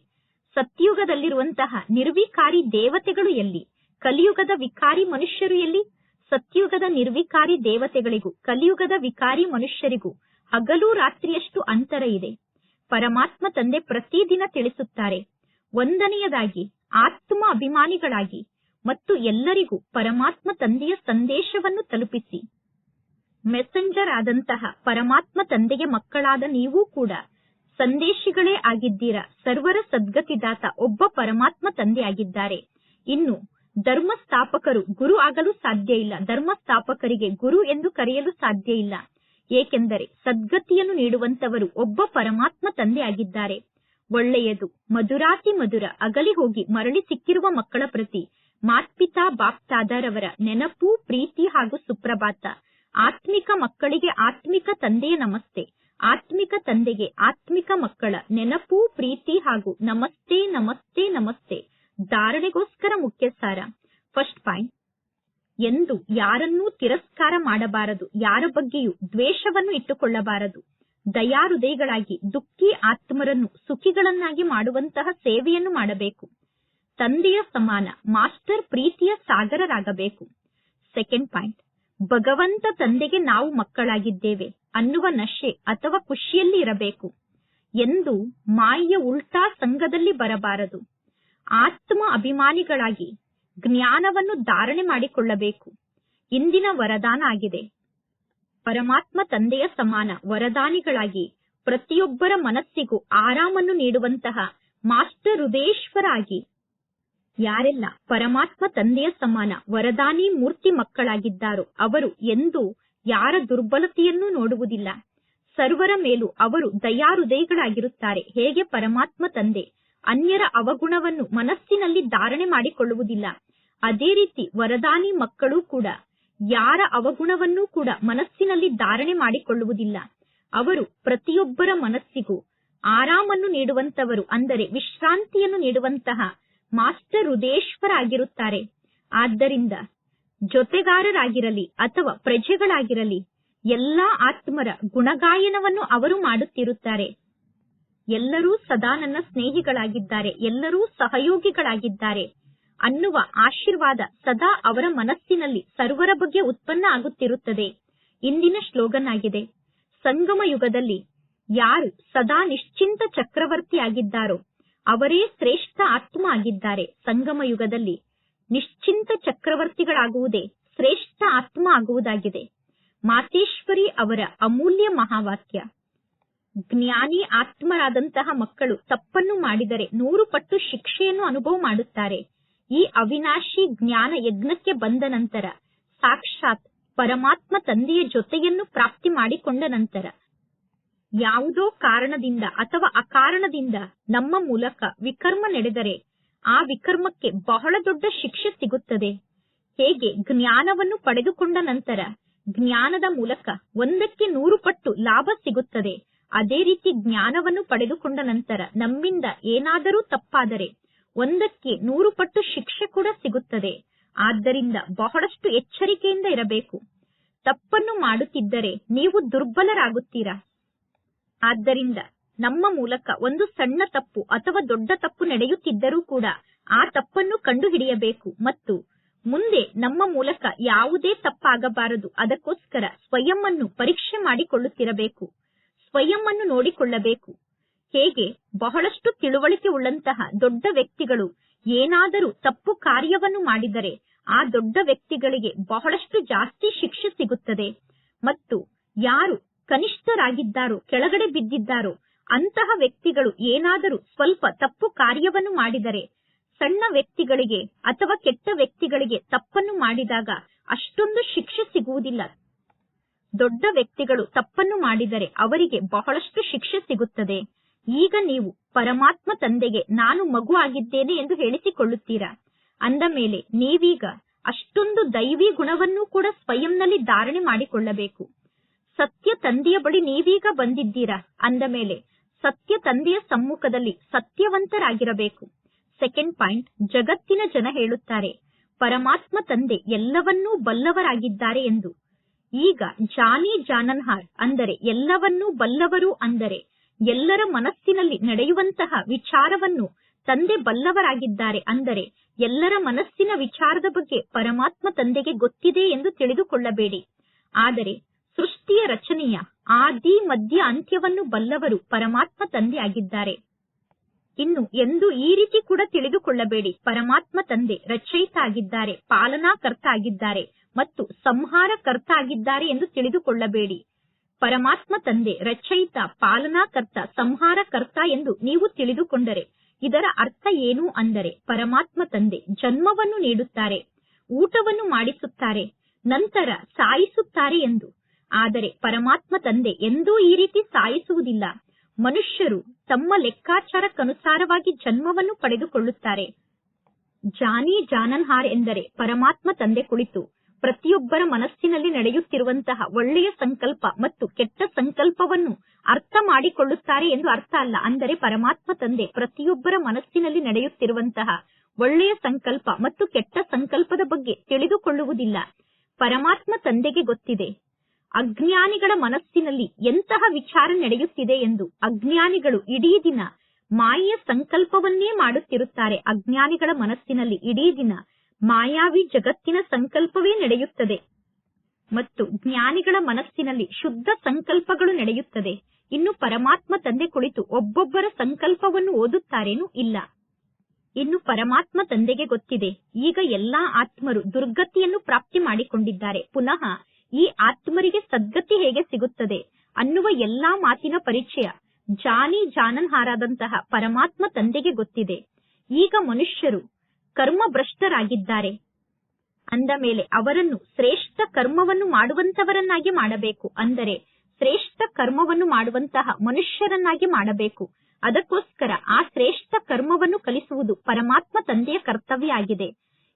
Speaker 1: ಸತ್ಯುಗದಲ್ಲಿರುವಂತಹ ನಿರ್ವಿಕಾರಿ ದೇವತೆಗಳು ಎಲ್ಲಿ? ಕಲಿಯುಗದ ವಿಕಾರಿ ಮನುಷ್ಯರು ಎಲ್ಲಿ? ಸತ್ಯುಗದ ನಿರ್ವಿಕಾರಿ ದೇವತೆಗಳಿಗೂ, ಕಲಿಯುಗದ ವಿಕಾರಿ ಮನುಷ್ಯರಿಗೂ ಹಗಲು ರಾತ್ರಿಯಷ್ಟು ಅಂತರ ಇದೆ. ಪರಮಾತ್ಮ ತಂದೆ ಪ್ರತಿದಿನ ತಿಳಿಸುತ್ತಾರೆ. ಒಂದನೆಯದಾಗಿ, ಆತ್ಮ ಅಭಿಮಾನಿಗಳಾಗಿ ಮತ್ತು ಎಲ್ಲರಿಗೂ ಪರಮಾತ್ಮ ತಂದೆಯ ಸಂದೇಶವನ್ನು ತಲುಪಿಸಿ. ಮೆಸೆಂಜರ್ ಆದಂತಹ ಪರಮಾತ್ಮ ತಂದೆಗೆ ಮಕ್ಕಳಾದ ನೀವು ಕೂಡ ಸಂದೇಶಿಗಳೇ ಆಗಿದ್ದೀರಾ? ಸರ್ವರ ಸದ್ಗತಿದಾತ ಒಬ್ಬ ಪರಮಾತ್ಮ ತಂದೆಯಾಗಿದ್ದಾರೆ ಇನ್ನು ಧರ್ಮ ಸ್ಥಾಪಕರು ಗುರು ಆಗಲು ಸಾಧ್ಯ ಇಲ್ಲ. ಧರ್ಮ ಸ್ಥಾಪಕರಿಗೆ ಗುರು ಎಂದು ಕರೆಯಲು ಸಾಧ್ಯ ಇಲ್ಲ. ಏಕೆಂದರೆ ಸದ್ಗತಿಯನ್ನು ನೀಡುವಂತವರು ಒಬ್ಬ ಪರಮಾತ್ಮ ತಂದೆ ಆಗಿದ್ದಾರೆ. ಒಳ್ಳೆಯದು, ಮಧುರಾತಿ ಮಧುರ, ಅಗಲಿ ಹೋಗಿ ಮರಳಿ ಸಿಕ್ಕಿರುವ ಮಕ್ಕಳ ಪ್ರತಿ ಮಾತ್ಪಿತಾ ಅವರ ನೆನಪು, ಪ್ರೀತಿ ಹಾಗೂ ಸುಪ್ರಭಾತ. ಆತ್ಮಿಕ ಮಕ್ಕಳಿಗೆ ಆತ್ಮಿಕ ತಂದೆಯ ನಮಸ್ತೆ. ಆತ್ಮಿಕ ತಂದೆಗೆ ಆತ್ಮಿಕ ಮಕ್ಕಳ ನೆನಪು, ಪ್ರೀತಿ ಹಾಗೂ ನಮಸ್ತೆ ನಮಸ್ತೆ ನಮಸ್ತೆ. ಧಾರಣೆಗೋಸ್ಕರ ಮುಖ್ಯ ಸಾರ ಫಸ್ಟ್ ಪಾಯಿಂಟ್. ಎಂದು ಯಾರನ್ನೂ ತಿರಸ್ಕಾರ ಮಾಡಬಾರದು. ಯಾರ ಬಗ್ಗೆಯೂ ದ್ವೇಷವನ್ನು ಇಟ್ಟುಕೊಳ್ಳಬಾರದು. ದಯಾಹೃದಯಗಳಾಗಿ ದುಃಖಿ ಆತ್ಮರನ್ನು ಸುಖಿಗಳನ್ನಾಗಿ ಮಾಡುವಂತಹ ಸೇವೆಯನ್ನು ಮಾಡಬೇಕು. ತಂದೆಯ ಸಮಾನ, ಮಾಸ್ಟರ್ ಪ್ರೀತಿಯ ಸಾಗರರಾಗಬೇಕು. ಸೆಕೆಂಡ್ ಪಾಯಿಂಟ್, ಭಗವಂತ ತಂದೆಗೆ ನಾವು ಮಕ್ಕಳಾಗಿದ್ದೇವೆ ಅನ್ನುವ ನಶೆ ಅಥವಾ ಖುಷಿಯಲ್ಲಿ ಇರಬೇಕು ಎಂದು ಮಾಯೆಯ ಉಲ್ಟಾ ಸಂಘದಲ್ಲಿ ಬರಬಾರದು. ಆತ್ಮ ಅಭಿಮಾನಿಗಳಾಗಿ ಜ್ಞಾನವನ್ನು ಧಾರಣೆ ಮಾಡಿಕೊಳ್ಳಬೇಕು. ಇಂದಿನ ವರದಾನ ಆಗಿದೆ. ಪರಮಾತ್ಮ ತಂದೆಯ ಸಮಾನ, ವರದಾನಿಗಳಾಗಿ ಪ್ರತಿಯೊಬ್ಬರ ಮನಸ್ಸಿಗೂ ಆರಾಮನ್ನು ನೀಡುವಂತಹ ಮಾಸ್ಟರ್ ಹೃದಯೇಶ್ವರ ಆಗಿ ಯಾರೆಲ್ಲ ಪರಮಾತ್ಮ ತಂದೆಯ ಸಮಾನ ವರದಾನಿ ಮೂರ್ತಿ ಮಕ್ಕಳಾಗಿದ್ದಾರೋ ಅವರು ಎಂದು ಯಾರ ದುರ್ಬಲತೆಯನ್ನೂ ನೋಡುವುದಿಲ್ಲ. ಸರ್ವರ ಮೇಲೂ ಅವರು ದಯಾಹೃದಯಗಳಾಗಿರುತ್ತಾರೆ ಹೇಗೆ ಪರಮಾತ್ಮ ತಂದೆ ಅನ್ಯರ ಅವಗುಣವನ್ನು ಮನಸ್ಸಿನಲ್ಲಿ ಧಾರಣೆ ಮಾಡಿಕೊಳ್ಳುವುದಿಲ್ಲ. ಅದೇ ರೀತಿ ವರದಾನಿ ಮಕ್ಕಳು ಕೂಡ ಯಾರ ಅವಗುಣವನ್ನೂ ಕೂಡ ಮನಸ್ಸಿನಲ್ಲಿ ಧಾರಣೆ ಮಾಡಿಕೊಳ್ಳುವುದಿಲ್ಲ. ಅವರು ಪ್ರತಿಯೊಬ್ಬರ ಮನಸ್ಸಿಗೂ ಆರಾಮನ್ನು ನೀಡುವಂತವರು ಅಂದರೆ ವಿಶ್ರಾಂತಿಯನ್ನು ನೀಡುವಂತಹ ಮಾಸ್ಟರ್ ರುದೇಶ್ವರಾಗಿರುತ್ತಾರೆ ಆದ್ದರಿಂದ ಜೊತೆಗಾರರಾಗಿರಲಿ ಅಥವಾ ಪ್ರಜೆಗಳಾಗಿರಲಿ, ಎಲ್ಲಾ ಆತ್ಮರ ಗುಣಗಾಯನವನ್ನು ಅವರು ಮಾಡುತ್ತಿರುತ್ತಾರೆ. ಎಲ್ಲರೂ ಸದಾ ನನ್ನ ಸ್ನೇಹಿಗಳಾಗಿದ್ದಾರೆ, ಎಲ್ಲರೂ ಸಹಯೋಗಿಗಳಾಗಿದ್ದಾರೆ ಅನ್ನುವ ಆಶೀರ್ವಾದ ಸದಾ ಅವರ ಮನಸ್ಸಿನಲ್ಲಿ ಸರ್ವರ ಬಗ್ಗೆ ಉತ್ಪನ್ನ ಆಗುತ್ತಿರುತ್ತದೆ. ಇಂದಿನ ಶ್ಲೋಗನ್ ಆಗಿದೆ ಸಂಗಮ ಯುಗದಲ್ಲಿ ಯಾರು ಸದಾ ನಿಶ್ಚಿಂತ ಚಕ್ರವರ್ತಿಯಾಗಿದ್ದಾರೋ ಅವರೇ ಶ್ರೇಷ್ಠ ಆತ್ಮ ಆಗಿದ್ದಾರೆ ಸಂಗಮ ಯುಗದಲ್ಲಿ ನಿಶ್ಚಿಂತ ಚಕ್ರವರ್ತಿಗಳಾಗುವುದೇ ಶ್ರೇಷ್ಠ ಆತ್ಮ ಆಗುವುದಾಗಿದೆ. ಮಾತೇಶ್ವರಿ ಅವರ ಅಮೂಲ್ಯ ಮಹಾವಾಕ್ಯ, ಜ್ಞಾನಿ ಆತ್ಮರಾದಂತಹ ಮಕ್ಕಳು ತಪ್ಪನ್ನು ಮಾಡಿದರೆ ನೂರು ಪಟ್ಟು ಶಿಕ್ಷೆಯನ್ನು ಅನುಭವ ಮಾಡುತ್ತಾರೆ. ಈ ಅವಿನಾಶಿ ಜ್ಞಾನ ಯಜ್ಞಕ್ಕೆ ಬಂದ ನಂತರ ಸಾಕ್ಷಾತ್ ಪರಮಾತ್ಮ ತಂದೆಯ ಜೊತೆಯನ್ನು ಪ್ರಾಪ್ತಿ ಮಾಡಿಕೊಂಡ ನಂತರ ಯಾವುದೋ ಕಾರಣದಿಂದ ಅಥವಾ ಅಕಾರಣದಿಂದ ನಮ್ಮ ಮೂಲಕ ವಿಕರ್ಮ ನಡೆದರೆ ಆ ವಿಕರ್ಮಕ್ಕೆ ಬಹಳ ದೊಡ್ಡ ಶಿಕ್ಷೆ ಸಿಗುತ್ತದೆ. ಹೇಗೆ ಜ್ಞಾನವನ್ನು ಪಡೆದುಕೊಂಡ ನಂತರ ಜ್ಞಾನದ ಮೂಲಕ ಒಂದಕ್ಕೆ ನೂರು ಪಟ್ಟು ಲಾಭ ಸಿಗುತ್ತದೆ. ಅದೇ ರೀತಿ ಜ್ಞಾನವನ್ನು ಪಡೆದುಕೊಂಡ ನಂತರ ನಮ್ಮಿಂದ ಏನಾದರೂ ತಪ್ಪಾದರೆ ಒಂದಕ್ಕೆ ನೂರು ಪಟ್ಟು ಶಿಕ್ಷೆ ಕೂಡ ಸಿಗುತ್ತದೆ. ಆದ್ದರಿಂದ ಬಹಳಷ್ಟು ಎಚ್ಚರಿಕೆಯಿಂದ ಇರಬೇಕು. ತಪ್ಪನ್ನು ಮಾಡುತ್ತಿದ್ದರೆ ನೀವು ದುರ್ಬಲರಾಗುತ್ತೀರಾ? ಆದ್ದರಿಂದ ನಮ್ಮ ಮೂಲಕ ಒಂದು ಸಣ್ಣ ತಪ್ಪು ಅಥವಾ ದೊಡ್ಡ ತಪ್ಪು ನಡೆಯುತ್ತಿದ್ದರೂ ಕೂಡ ಆ ತಪ್ಪನ್ನು ಕಂಡುಹಿಡಿಯಬೇಕು ಮತ್ತು ಮುಂದೆ ನಮ್ಮ ಮೂಲಕ ಯಾವುದೇ ತಪ್ಪಾಗಬಾರದು. ಅದಕ್ಕೋಸ್ಕರ ಸ್ವಯಂ ಅನ್ನು ಪರೀಕ್ಷೆ ಮಾಡಿಕೊಳ್ಳುತ್ತಿರಬೇಕು. ಸ್ವಯಂ ಅನ್ನು ನೋಡಿಕೊಳ್ಳಬೇಕು. ಹೇಗೆ? ಬಹಳಷ್ಟು ತಿಳುವಳಿಕೆ ಉಳ್ಳಂತಹ ದೊಡ್ಡ ವ್ಯಕ್ತಿಗಳು ಏನಾದರೂ ತಪ್ಪು ಕಾರ್ಯವನ್ನು ಮಾಡಿದರೆ ಆ ದೊಡ್ಡ ವ್ಯಕ್ತಿಗಳಿಗೆ ಬಹಳಷ್ಟು ಜಾಸ್ತಿ ಶಿಕ್ಷೆ ಸಿಗುತ್ತದೆ. ಮತ್ತು ಯಾರು ಕನಿಷ್ಠರಾಗಿದ್ದಾರೋ, ಕೆಳಗಡೆ ಬಿದ್ದಿದ್ದಾರೋ, ಅಂತಹ ವ್ಯಕ್ತಿಗಳು ಏನಾದರೂ ಸ್ವಲ್ಪ ತಪ್ಪು ಕಾರ್ಯವನ್ನು ಮಾಡಿದರೆ, ಸಣ್ಣ ವ್ಯಕ್ತಿಗಳಿಗೆ ಅಥವಾ ಕೆಟ್ಟ ವ್ಯಕ್ತಿಗಳಿಗೆ ತಪ್ಪನ್ನು ಮಾಡಿದಾಗ ಅಷ್ಟೊಂದು ಶಿಕ್ಷೆ ಸಿಗುವುದಿಲ್ಲ. ದೊಡ್ಡ ವ್ಯಕ್ತಿಗಳು ತಪ್ಪನ್ನು ಮಾಡಿದರೆ ಅವರಿಗೆ ಬಹಳಷ್ಟು ಶಿಕ್ಷೆ ಸಿಗುತ್ತದೆ. ಈಗ ನೀವು ಪರಮಾತ್ಮ ತಂದೆಗೆ ನಾನು ಮಗು ಆಗಿದ್ದೇನೆ ಎಂದು ಹೇಳಿಸಿಕೊಳ್ಳುತ್ತೀರಾ? ಅಂದ ಮೇಲೆ ನೀವೀಗ ಅಷ್ಟೊಂದು ದೈವಿ ಗುಣವನ್ನೂ ಕೂಡ ಸ್ವಯಂನಲ್ಲಿ ಧಾರಣೆ ಮಾಡಿಕೊಳ್ಳಬೇಕು. ಸತ್ಯ ತಂದೆಯ ಬಳಿ ನೀವೀಗ ಬಂದಿದ್ದೀರಾ? ಅಂದ ಮೇಲೆ, ಸತ್ಯ ತಂದೆಯ ಸಮ್ಮುಖದಲ್ಲಿ ಸತ್ಯವಂತರಾಗಿರಬೇಕು. ಸೆಕೆಂಡ್ ಪಾಯಿಂಟ್ ಜಗತ್ತಿನ ಜನ ಹೇಳುತ್ತಾರೆ, ಪರಮಾತ್ಮ ತಂದೆ ಎಲ್ಲವನ್ನೂ ಬಲ್ಲವರಾಗಿದ್ದಾರೆ ಎಂದು. ಈಗ ಜಾನಿ ಜಾನನ್ಹಾರ್ ಅಂದರೆ ಎಲ್ಲವನ್ನೂ ಬಲ್ಲವರು ಅಂದರೆ ಎಲ್ಲರ ಮನಸ್ಸಿನಲ್ಲಿ ನಡೆಯುವಂತಹ ವಿಚಾರವನ್ನು ತಂದೆ ಬಲ್ಲವರಾಗಿದ್ದಾರೆ ಅಂದರೆ ಎಲ್ಲರ ಮನಸ್ಸಿನ ವಿಚಾರದ ಬಗ್ಗೆ ಪರಮಾತ್ಮ ತಂದೆಗೆ ಗೊತ್ತಿದೆ ಎಂದು ತಿಳಿದುಕೊಳ್ಳಬೇಡಿ. ಆದರೆ ಸೃಷ್ಟಿಯ ರಚನೆಯ ಆದಿ, ಮಧ್ಯ, ಅಂತ್ಯವನ್ನು ಬಲ್ಲವರು ಪರಮಾತ್ಮ ತಂದೆ ಆಗಿದ್ದಾರೆ. ಇನ್ನು ಎಂದು ಈ ರೀತಿ ಕೂಡ ತಿಳಿದುಕೊಳ್ಳಬೇಡಿ. ಪರಮಾತ್ಮ ತಂದೆ ರಚಯಿತ ಆಗಿದ್ದಾರೆ ಪಾಲನಾಕರ್ತ ಆಗಿದ್ದಾರೆ ಮತ್ತು ಸಂಹಾರಕರ್ತ ಆಗಿದ್ದಾರೆ ಎಂದು ತಿಳಿದುಕೊಳ್ಳಬೇಡಿ. ಪರಮಾತ್ಮ ತಂದೆ ರಚಯಿತ, ಪಾಲನಾಕರ್ತ, ಸಂಹಾರಕರ್ತ ಎಂದು ನೀವು ತಿಳಿದುಕೊಂಡರೆ ಇದರ ಅರ್ಥ ಏನು ಅಂದರೆ ಪರಮಾತ್ಮ ತಂದೆ ಜನ್ಮವನ್ನು ನೀಡುತ್ತಾರೆ, ಊಟವನ್ನು ಮಾಡಿಸುತ್ತಾರೆ, ನಂತರ ಸಾಯಿಸುತ್ತಾರೆ ಎಂದು ಆದರೆ ಪರಮಾತ್ಮ ತಂದೆ ಎಂದೂ ಈ ರೀತಿ ಸಾಯಿಸುವುದಿಲ್ಲ. ಮನುಷ್ಯರು ತಮ್ಮ ಲೆಕ್ಕಾಚಾರಕ್ಕನುಸಾರವಾಗಿ ಜನ್ಮವನ್ನು ಪಡೆದುಕೊಳ್ಳುತ್ತಾರೆ. ಜಾನಿ ಜಾನನ್ಹಾರ್ ಎಂದರೆ ಪರಮಾತ್ಮ ತಂದೆ ಕುಳಿತು ಪ್ರತಿಯೊಬ್ಬರ ಮನಸ್ಸಿನಲ್ಲಿ ನಡೆಯುತ್ತಿರುವಂತಹ ಒಳ್ಳೆಯ ಸಂಕಲ್ಪ ಮತ್ತು ಕೆಟ್ಟ ಸಂಕಲ್ಪವನ್ನು ಅರ್ಥ ಮಾಡಿಕೊಳ್ಳುತ್ತಾರೆ ಎಂದು ಅರ್ಥ ಅಲ್ಲ. ಅಂದರೆ ಪರಮಾತ್ಮ ತಂದೆ ಪ್ರತಿಯೊಬ್ಬರ ಮನಸ್ಸಿನಲ್ಲಿ ನಡೆಯುತ್ತಿರುವಂತಹ ಒಳ್ಳೆಯ ಸಂಕಲ್ಪ ಮತ್ತು ಕೆಟ್ಟ ಸಂಕಲ್ಪದ ಬಗ್ಗೆ ತಿಳಿದುಕೊಳ್ಳುವುದಿಲ್ಲ. ಪರಮಾತ್ಮ ತಂದೆಗೆ ಗೊತ್ತಿದೆ. ಅಜ್ಞಾನಿಗಳ ಮನಸ್ಸಿನಲ್ಲಿ ಎಂತಹ ವಿಚಾರ ನಡೆಯುತ್ತಿದೆ ಎಂದು ಅಜ್ಞಾನಿಗಳು ಇಡೀ ದಿನ ಮಾಯೆಯ ಸಂಕಲ್ಪವನ್ನೇ ಮಾಡುತ್ತಿರುತ್ತಾರೆ. ಅಜ್ಞಾನಿಗಳ ಮನಸ್ಸಿನಲ್ಲಿ ಇಡೀ ದಿನ ಮಾಯಾವಿ ಜಗತ್ತಿನ ಸಂಕಲ್ಪವೇ ನಡೆಯುತ್ತದೆ. ಮತ್ತು ಜ್ಞಾನಿಗಳ ಮನಸ್ಸಿನಲ್ಲಿ ಶುದ್ಧ ಸಂಕಲ್ಪಗಳು ನಡೆಯುತ್ತದೆ. ಇನ್ನು ಪರಮಾತ್ಮ ತಂದೆ ಕುಳಿತು ಒಬ್ಬೊಬ್ಬರ ಸಂಕಲ್ಪವನ್ನು ಓದುತ್ತಾರೇನೂ ಇಲ್ಲ. ಇನ್ನು ಪರಮಾತ್ಮ ತಂದೆಗೆ ಗೊತ್ತಿದೆ. ಈಗ ಎಲ್ಲಾ ಆತ್ಮರು ದುರ್ಗತಿಯನ್ನು ಪ್ರಾಪ್ತಿ ಮಾಡಿಕೊಂಡಿದ್ದಾರೆ. ಪುನಃ ಈ ಆತ್ಮರಿಗೆ ಸದ್ಗತಿ ಹೇಗೆ ಸಿಗುತ್ತದೆ ಅನ್ನುವ ಎಲ್ಲಾ ಮಾತಿನ ಪರಿಚಯ ಜಾನಿ ಜಾನನ್ಹಾರಾದಂತಹ ಪರಮಾತ್ಮ ತಂದೆಗೆ ಗೊತ್ತಿದೆ. ಈಗ ಮನುಷ್ಯರು ಕರ್ಮಭ್ರಷ್ಟರಾಗಿದ್ದಾರೆ. ಅಂದ ಮೇಲೆ ಅವರನ್ನು ಶ್ರೇಷ್ಠ ಕರ್ಮವನ್ನು ಮಾಡುವಂತವರನ್ನಾಗಿ ಮಾಡಬೇಕು. ಅಂದರೆ ಶ್ರೇಷ್ಠ ಕರ್ಮವನ್ನು ಮಾಡುವಂತಹ ಮನುಷ್ಯರನ್ನಾಗಿ ಮಾಡಬೇಕು. ಅದಕ್ಕೋಸ್ಕರ ಆ ಶ್ರೇಷ್ಠ ಕರ್ಮವನ್ನು ಕಲಿಸುವುದು ಪರಮಾತ್ಮ ತಂದೆಯ ಕರ್ತವ್ಯ ಆಗಿದೆ.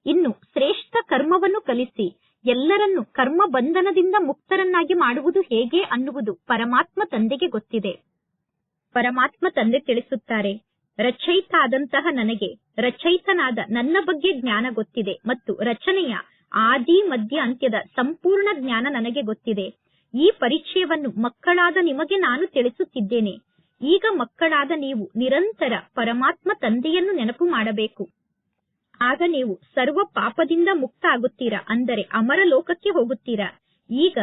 Speaker 1: ಇನ್ನು ಶ್ರೇಷ್ಠ ಕರ್ಮವನ್ನು ಕಲಿಸಿ ಎಲ್ಲರನ್ನು ಕರ್ಮ ಬಂಧನದಿಂದ ಮುಕ್ತರನ್ನಾಗಿ ಮಾಡುವುದು ಹೇಗೆ ಅನ್ನುವುದು ಪರಮಾತ್ಮ ತಂದೆಗೆ ಗೊತ್ತಿದೆ. ಪರಮಾತ್ಮ ತಂದೆ ತಿಳಿಸುತ್ತಾರೆ ರಚಯಿತ ಆದಂತಹ ನನಗೆ, ರಚಯಿತನಾದ ನನ್ನ ಬಗ್ಗೆ ಜ್ಞಾನ ಗೊತ್ತಿದೆ ಮತ್ತು ರಚನೆಯ ಆದಿ ಮಧ್ಯ ಅಂತ್ಯದ ಸಂಪೂರ್ಣ ಜ್ಞಾನ ನನಗೆ ಗೊತ್ತಿದೆ. ಈ ಪರಿಚಯವನ್ನು ಮಕ್ಕಳಾದ ನಿಮಗೆ ನಾನು ತಿಳಿಸುತ್ತಿದ್ದೇನೆ. ಈಗ ಮಕ್ಕಳಾದ ನೀವು ನಿರಂತರ ಪರಮಾತ್ಮ ತಂದೆಯನ್ನು ನೆನಪು ಮಾಡಬೇಕು. ಆಗ ನೀವು ಸರ್ವ ಪಾಪದಿಂದ ಮುಕ್ತ ಆಗುತ್ತೀರಾ ಅಂದರೆ ಅಮರ ಲೋಕಕ್ಕೆ ಹೋಗುತ್ತೀರಾ. ಈಗ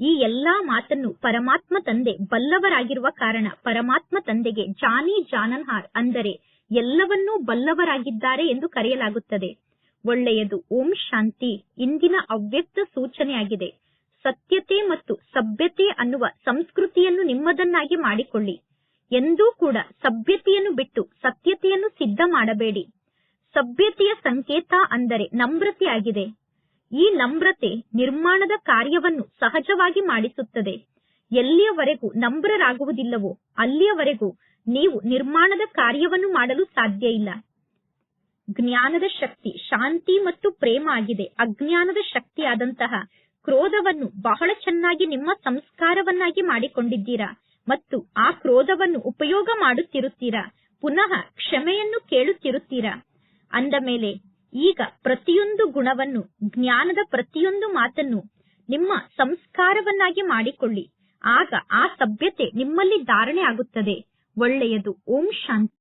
Speaker 1: ಈ ಎಲ್ಲಾ ಮಾತನ್ನು ಪರಮಾತ್ಮ ತಂದೆ ಬಲ್ಲವರಾಗಿರುವ ಕಾರಣ ಪರಮಾತ್ಮ ತಂದೆಗೆ ಜಾನಿ ಜಾನನ್ಹಾರ್ ಅಂದರೆ ಎಲ್ಲವನ್ನೂ ಬಲ್ಲವರಾಗಿದ್ದಾರೆ ಎಂದು ಕರೆಯಲಾಗುತ್ತದೆ. ಒಳ್ಳೆಯದು, ಓಂ ಶಾಂತಿ, ಇಂದಿನ ಅವ್ಯಕ್ತ ಸೂಚನೆಯಾಗಿದೆ. ಸತ್ಯತೆ ಮತ್ತು ಸಭ್ಯತೆ ಅನ್ನುವ ಸಂಸ್ಕೃತಿಯನ್ನು ನಿಮ್ಮದನ್ನಾಗಿ ಮಾಡಿಕೊಳ್ಳಿ. ಎಂದೂ ಕೂಡ ಸಭ್ಯತೆಯನ್ನು ಬಿಟ್ಟು ಸತ್ಯತೆಯನ್ನು ಸಿದ್ಧ ಮಾಡಬೇಡಿ. ಸಭ್ಯತೆಯ ಸಂಕೇತ ಅಂದರೆ ನಮ್ರತೆಯಾಗಿದೆ. ಈ ನಮ್ರತೆ ನಿರ್ಮಾಣದ ಕಾರ್ಯವನ್ನು ಸಹಜವಾಗಿ ಮಾಡಿಸುತ್ತದೆ. ಎಲ್ಲಿಯವರೆಗೂ ನಮ್ರರಾಗುವುದಿಲ್ಲವೋ ಅಲ್ಲಿಯವರೆಗೂ ನೀವು ನಿರ್ಮಾಣದ ಕಾರ್ಯವನ್ನು ಮಾಡಲು ಸಾಧ್ಯ ಇಲ್ಲ. ಜ್ಞಾನದ ಶಕ್ತಿ ಶಾಂತಿ ಮತ್ತು ಪ್ರೇಮ ಆಗಿದೆ. ಅಜ್ಞಾನದ ಶಕ್ತಿಯಾದಂತಹ ಕ್ರೋಧವನ್ನು ಬಹಳ ಚೆನ್ನಾಗಿ ನಿಮ್ಮ ಸಂಸ್ಕಾರವನ್ನಾಗಿ ಮಾಡಿಕೊಂಡಿದ್ದೀರಾ ಮತ್ತು ಆ ಕ್ರೋಧವನ್ನು ಉಪಯೋಗ ಮಾಡುತ್ತಿರುತ್ತೀರಾ? ಪುನಃ ಕ್ಷಮೆಯನ್ನು ಕೇಳುತ್ತಿರುತ್ತೀರಾ? ಅಂದ ಮೇಲೆ, ಈಗ ಪ್ರತಿಯೊಂದು ಗುಣವನ್ನು, ಜ್ಞಾನದ ಪ್ರತಿಯೊಂದು ಮಾತನ್ನು ನಿಮ್ಮ ಸಂಸ್ಕಾರವನ್ನಾಗಿ ಮಾಡಿಕೊಳ್ಳಿ. ಆಗ ಆ ಸಭ್ಯತೆ ನಿಮ್ಮಲ್ಲಿ ಧಾರಣೆ ಆಗುತ್ತದೆ. ಒಳ್ಳೆಯದು. ಓಂ ಶಾಂತಿ.